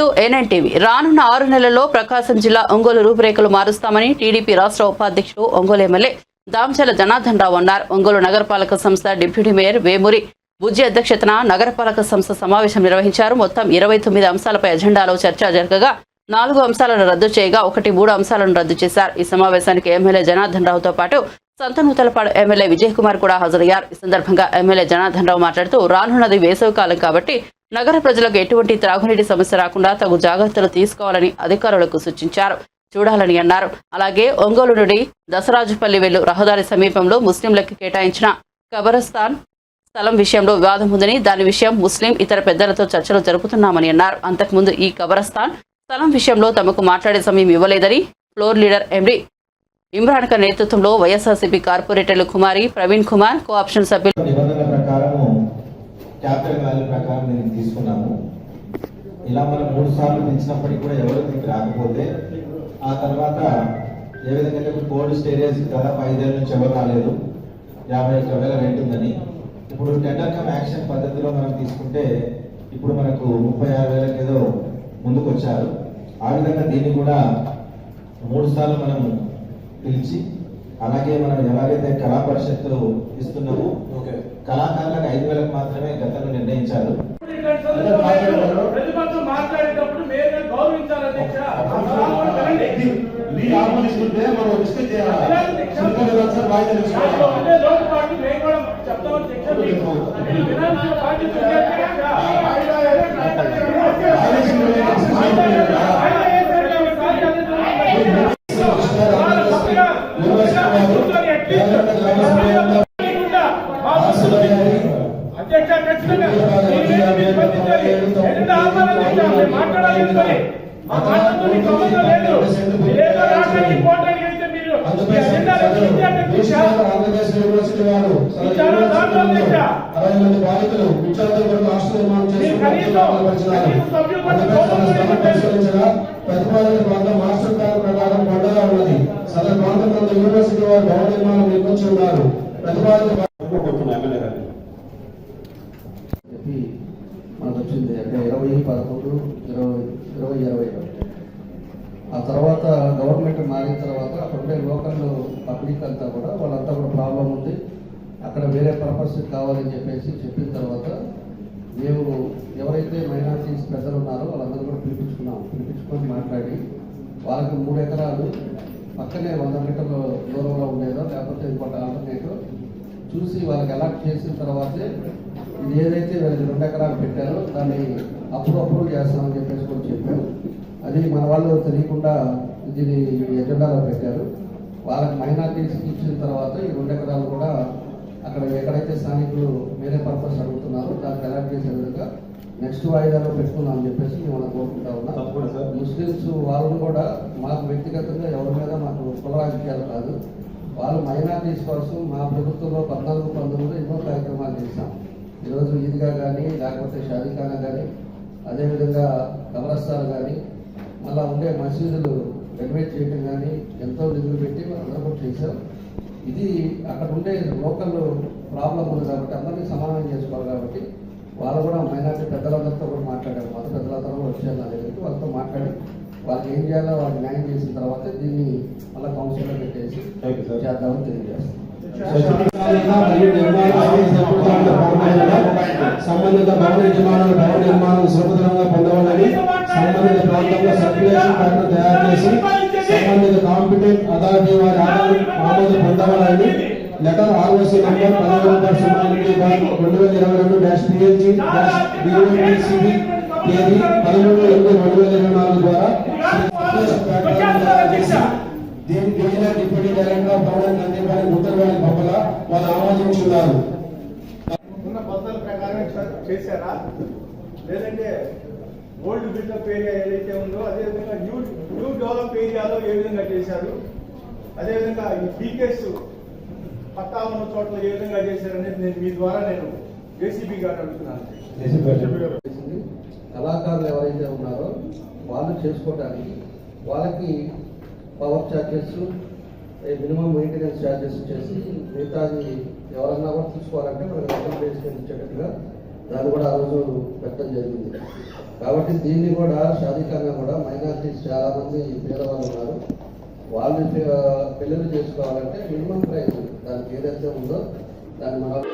To NNTV రానున్న ఆరు నెలల్లో ప్రకాశం జిల్లా ఒంగోలు రూపురేఖలు మారుస్తామని టీడీపీ రాష్ట్ర ఉపాధ్యక్షుడు ఒంగోలు ఎమ్మెల్యే దామచల జనార్దన్ రావు అన్నారు. ఒంగోలు నగరపాలక సంస్థ డిప్యూటీ మేయర్ వేమూరి బుజ్జి అధ్యక్షతన నగరపాలక సంస్థ సమావేశం నిర్వహించారు. మొత్తం ఇరవై తొమ్మిది అంశాలపై అజెండాలో చర్చ జరగగా నాలుగు అంశాలను రద్దు చేయగా ఒకటి మూడు అంశాలను రద్దు చేశారు. ఈ సమావేశానికి ఎమ్మెల్యే జనార్దన్ రావుతో పాటు సంతనూతలపాడు ఎమ్మెల్యే విజయ్ కుమార్ కూడా హాజరయ్యారు. ఈ సందర్భంగా ఎమ్మెల్యే జనార్దన్ రావు మాట్లాడుతూ రానున్నది వేసవి కాలం కాబట్టి నగర ప్రజలకు ఎటువంటి త్రాగునీటి సమస్య రాకుండా తగు జాగ్రత్తలు తీసుకోవాలని అధికారులకు సూచించారు. చూడాలని అన్నారు. అలాగే ఒంగోలు నుండి దసరాజుపల్లి వెళ్ళు రహదారి సమీపంలో ముస్లింలకు కేటాయించిన కబరస్థాన్ స్థలం విషయంలో వివాదం ఉందని దాని విషయం ముస్లిం ఇతర పెద్దలతో చర్చలు జరుపుతున్నామని అన్నారు. అంతకుముందు ఈ కబరస్థాన్ స్థలం విషయంలో తమకు మాట్లాడే సమయం ఇవ్వలేదని floor leader MD Imran Khan నేతృత్వంలో వైఎస్ఆర్సీపీ కార్పొరేటర్లు కుమారి ప్రవీణ్ కుమార్ కోఆప్షన్ సభ్యులు నిబంధనల క్యాపిటల్ వాల్యూ ప్రకారం నేను తీసుకున్నాము. ఇలా మనం మూడు సార్లు పెంచినప్పటికీ కూడా ఎవరు దీనికి రాకపోతే ఆ తర్వాత ఏ విధంగా ఇప్పుడు కోల్డ్ స్టేరేజ్ దాదాపు ఐదేళ్ళ నుంచి ఎవరు రాలేదు యాభై ఒక్క వేల రెంట్ ఉందని. ఇప్పుడు టెండర్ కమ్ యాక్షన్ పద్ధతిలో మనం తీసుకుంటే ఇప్పుడు మనకు ముప్పై ఆరు వేలకు ఏదో ముందుకు వచ్చారు ఆ విధంగా దీన్ని కూడా మూడు సార్లు మనం పిలిచి అలాగే మనం ఎలాగైతే కళా పరిషత్తు ఇస్తున్నామో కళాకారులకు ఐదు వేలకు మాత్రమే గతంలో నిర్ణయించారు అధ్యక్ష. మీరు మాట్లాడాలి మా మాటలతో మీకు సంబంధం లేదు. మీరేదో రాష్ట్రానికి పోవడానికి అయితే మీరు ప్రాంతం మాస్టర్ ప్లాన్ ప్రకారం పండుగ ఉన్నది సదరు ప్రాంతం నందు యూనివర్సిటీ వారు భవన నిర్మాణం నిర్మించి ఉన్నారు. ప్రతిపాదిత చెప్పి మనకు వచ్చింది అంటే ఇరవై పదకొండు ఇరవై ఇరవై ఇరవై ఆ తర్వాత గవర్నమెంట్ మారిన తర్వాత అక్కడ ఉండే లోకల్ పబ్లిక్ అంతా కూడా వాళ్ళంతా కూడా ప్రాబ్లం ఉంది. అక్కడ వేరే పర్పస్ కావాలని చెప్పేసి చెప్పిన తర్వాత మేము ఎవరైతే మైనారిటీస్ పెద్దలు ఉన్నారో వాళ్ళందరూ కూడా పిలిపించుకున్నాం. పిలిపించుకొని మాట్లాడి వాళ్ళకి మూడు ఎకరాలు పక్కనే వంద మీటర్ల దూరంలో ఉండేదో లేకపోతే ఇంకోటి ఆల్టర్నేటివ్. చూసి వాళ్ళకి అలాట్ చేసిన తర్వాతే ఇది ఏదైతే వీళ్ళకి రెండు ఎకరాలు పెట్టారో దాన్ని అప్పుడు అప్రూవ్ చేస్తామని చెప్పేసి కూడా చెప్పారు. అది మన వాళ్ళు తెలియకుండా దీన్ని ఎజెండాలో పెట్టారు. వాళ్ళకి మైనార్టీస్కి ఇచ్చిన తర్వాత ఈ రెండు ఎకరాలు కూడా అక్కడ ఎక్కడైతే స్థానికులు వేరే పర్పస్ అడుగుతున్నారో దానికి అలాట్ చేసే విధంగా నెక్స్ట్ వాయిదాలో పెట్టుకుందాం అని చెప్పేసి మేము కోరుకుంటా ఉన్నాం. సార్. ముస్లిమ్స్ వాళ్ళు కూడా మాకు వ్యక్తిగతంగా ఎవరి కుల రాజకీయాలు కాదు. వాళ్ళు మైనార్టీస్ కోసం మా ప్రభుత్వంలో పద్నాలుగు పంతొమ్మిదిలో ఎన్నో కార్యక్రమాలు చేశాం. ఈరోజు ఈద్గా కానీ లేకపోతే షాదీఖానా కానీ అదేవిధంగా కబరస్థాన్ కానీ మళ్ళా ఉండే మసీదులు రెనోవేట్ చేయడం కానీ ఎంతో నిధులు పెట్టి అందరూ కూడా చేశాం. ఇది అక్కడ ఉండే లోకల్ ప్రాబ్లం ఉంది కాబట్టి అందరినీ సమానం చేసుకోవాలి కాబట్టి వాళ్ళు కూడా మైనార్టీ పెద్దలందరితో కూడా మాట్లాడారు. మత పెద్దలందరూ కూడా వచ్చారు నా దగ్గరికి వాళ్ళతో మాట్లాడి వాళ్ళకి ఏం చేయాలో వాళ్ళకి న్యాయం చేసిన తర్వాత దీన్ని మళ్ళీ కౌన్సిల్లో పెట్టేసి. చేద్దామని తెలియజేస్తాం సంబంధిత భవనాలు సంబంధిత భవన యజమానులు భవన నిర్మాణం సులభతరంగా పొందవాలని సంబంధిత ప్రాంతంలో సర్క్యులేషన్ ప్యాటర్న్ తయారు చేసి సంబంధిత కాంపిటెంట్ అథారిటీ వారి ఆధారం ఆమోదం పొందవాలని లెటర్ ఆర్ఓసి నంబర్ సున్నానికి రెండు వేల ఇరవై రెండు డాష్ పిఎల్జీ డాష్ డిఓపిసిబి తేదీ పదమూడు ఎనిమిది రెండు వేల ఇరవై నాలుగు ద్వారా దీని డివిజనల్ డిప్యూటీ డైరెక్టర్ నందిపాలి ఉత్తరవాణి బొమ్మల వాళ్ళు ఆమోదించున్నారు. ఉన్న పద్ధతుల ప్రకారం చేశారా? లేదంటే ఓల్డ్ బిల్డప్ ఏరియా ఏదైతే ఉందో అదేవిధంగా న్యూ న్యూ డెవలప్ ఏరియాలో ఏ విధంగా చేశారు? అదేవిధంగా ఈ బీకేస్ పట్టా ఉన్న చోట్ల ఏ విధంగా చేశారనేది నేను మీ ద్వారా నేను జేసీబీ గారు అడుగుతున్నాను. కళాకారులు ఎవరైతే ఉన్నారో వాళ్ళు చేసుకోవడానికి వాళ్ళకి power charges minimum maintenance charges చేసి మిగతాది ఎవరన్నా కూడా చూసుకోవాలంటే మనకి డబ్బులు ఇచ్చేటట్టుగా దాన్ని కూడా ఆ రోజు పెట్టడం జరిగింది. కాబట్టి దీన్ని కూడా షాదీకంగా కూడా మైనారిటీస్ చాలామంది పేదవాళ్ళు ఉన్నారు. వాళ్ళు పెళ్ళిళ్ళు చేసుకోవాలంటే మినిమం ప్రైస్ దానికి ఏదైతే ఉందో దాన్ని మనం